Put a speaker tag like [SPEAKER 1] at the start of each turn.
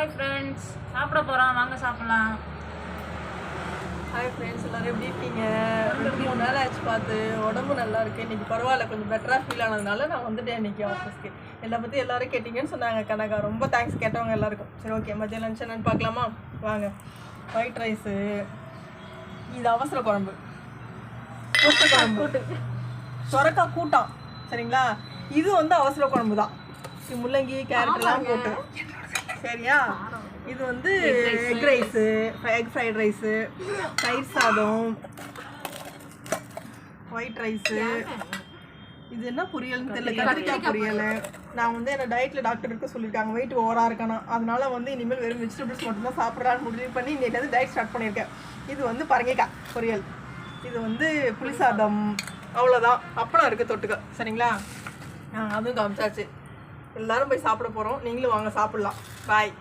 [SPEAKER 1] Hi friends சாப்பிட போகிறோம் வாங்க சாப்பிடலாம்.
[SPEAKER 2] ஹாய் ஃப்ரெண்ட்ஸ் எல்லாரும் எப்படி இருக்கீங்க? ரெண்டு மூணு நாள் ஆச்சு பார்த்து. உடம்பு நல்லா இருக்கு. இன்னைக்கு பரவாயில்ல. கொஞ்சம் பெட்டராக ஃபீல் ஆனதுனால நான் வந்துட்டேன் இன்னைக்கு ஆஃபீஸ்க்கு என்னை பற்றி எல்லாரும் கேட்டீங்கன்னு சொன்னாங்க கனகா. ரொம்ப தேங்க்ஸ் கேட்டவங்க எல்லாருக்கும். சரி ஓகே மதியம் லஞ்ச் என்னன்னு பார்க்கலாமா? வாங்க. ஒயிட் ரைஸு இது அவசர குழம்பு. குழம்பு. சொரக்காய் கூட்டம் சரிங்களா? இது வந்து அவசர குழம்பு தான் முள்ளங்கி கேரட்லாம் போட்டு. சரியா? இது வந்து egg rice egg fried rice தயிர் சாதம் ஒயிட் ரைஸு இது என்ன பொரியல்னு தெரியல கத்திரிக்காய் பொரியல். நான் வந்து என்ன டயட்டில் டாக்டர் இருக்க சொல்லியிருக்காங்க வெயிட் ஓவராக இருக்கணும். அதனால வந்து இனிமேல் வெறும் வெஜிடபிள்ஸ் மட்டும்தான் சாப்பிட்றான்னு முடிவு பண்ணி இன்னைக்கு வந்து டயட் ஸ்டார்ட் பண்ணியிருக்கேன். இது வந்து பரங்கிக்காய் பொரியல். இது வந்து புளி சாதம். அவ்வளோதான் அப்பளம் இருக்குது தொட்டுக்க. சரிங்களா? அதுவும் காமிச்சாச்சு. எல்லாரும் போய் சாப்பிட போகிறோம் நீங்களும் வாங்க சாப்பிட்லாம். பாய்